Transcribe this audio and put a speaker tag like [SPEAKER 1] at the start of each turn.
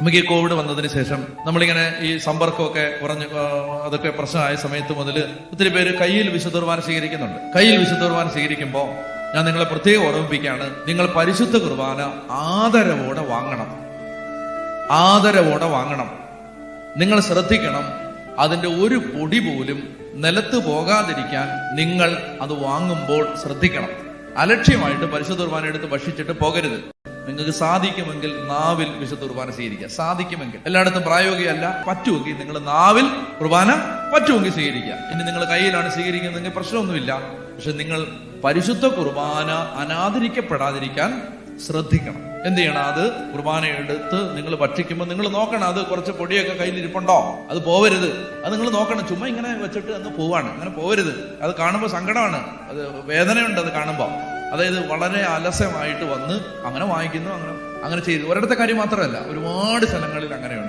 [SPEAKER 1] നമുക്ക് ഈ കോവിഡ് വന്നതിന് ശേഷം നമ്മളിങ്ങനെ ഈ സമ്പർക്കമൊക്കെ കുറഞ്ഞ് അതൊക്കെ പ്രശ്നമായ സമയത്ത് മുതൽ ഒത്തിരി പേര് കയ്യിൽ വിശുദ്ധ കുർബാന സ്വീകരിക്കുന്നുണ്ട്. കയ്യിൽ വിശുദ്ധ കുർബാന സ്വീകരിക്കുമ്പോൾ ഞാൻ നിങ്ങളെ പ്രത്യേകം ഓർമ്മിപ്പിക്കുകയാണ് നിങ്ങൾ പരിശുദ്ധ കുർബാന ആദരവോടെ വാങ്ങണം. ആദരവോടെ വാങ്ങണം. നിങ്ങൾ ശ്രദ്ധിക്കണം അതിന്റെ ഒരു പൊടി പോലും നിലത്ത് പോകാതിരിക്കാൻ നിങ്ങൾ അത് വാങ്ങുമ്പോൾ ശ്രദ്ധിക്കണം. അലക്ഷ്യമായിട്ട് പരിശുദ്ധ കുർബാന എടുത്ത് ഭക്ഷിച്ചിട്ട് പോകരുത്. നിങ്ങൾക്ക് സാധിക്കുമെങ്കിൽ നാവിൽ വിശുദ്ധ കുർബാന സ്വീകരിക്കുക സാധിക്കുമെങ്കിൽ. എല്ലായിടത്തും പ്രായോഗികമല്ല പറ്റുമെങ്കിൽ നിങ്ങൾ നാവിൽ കുർബാന പറ്റുമെങ്കിൽ സ്വീകരിക്കുക ഇനി നിങ്ങൾ കയ്യിലാണ് സ്വീകരിക്കുന്നതെങ്കിൽ പ്രശ്നമൊന്നുമില്ല. പക്ഷെ നിങ്ങൾ പരിശുദ്ധ കുർബാന അനാദരിക്കപ്പെടാതിരിക്കാൻ ശ്രദ്ധിക്കണം. എന്ത് ചെയ്യണം? അത് കുർബാന എടുത്ത് നിങ്ങൾ ഭക്ഷിക്കുമ്പോൾ നിങ്ങൾ നോക്കണം അത് കുറച്ച് പൊടിയൊക്കെ കയ്യിൽ ഇരിപ്പുണ്ടോ അത് പോവരുത്. അത് നിങ്ങൾ നോക്കണം. ചുമ്മാ ഇങ്ങനെ വെച്ചിട്ട് അങ്ങ് പോവാണ്. അങ്ങനെ പോവരുത്. അത് കാണുമ്പോൾ സങ്കടമാണ്. അത് വേദനയുണ്ട് അത് കാണുമ്പോൾ അതായത് വളരെ അലസമായിട്ട് വന്ന് അങ്ങനെ വാങ്ങിക്കുന്നു അങ്ങനെ അങ്ങനെ ചെയ്തു. ഒരിടത്തെ കാര്യം മാത്രമല്ല ഒരുപാട് സ്ഥലങ്ങളിൽ അങ്ങനെയുണ്ട്.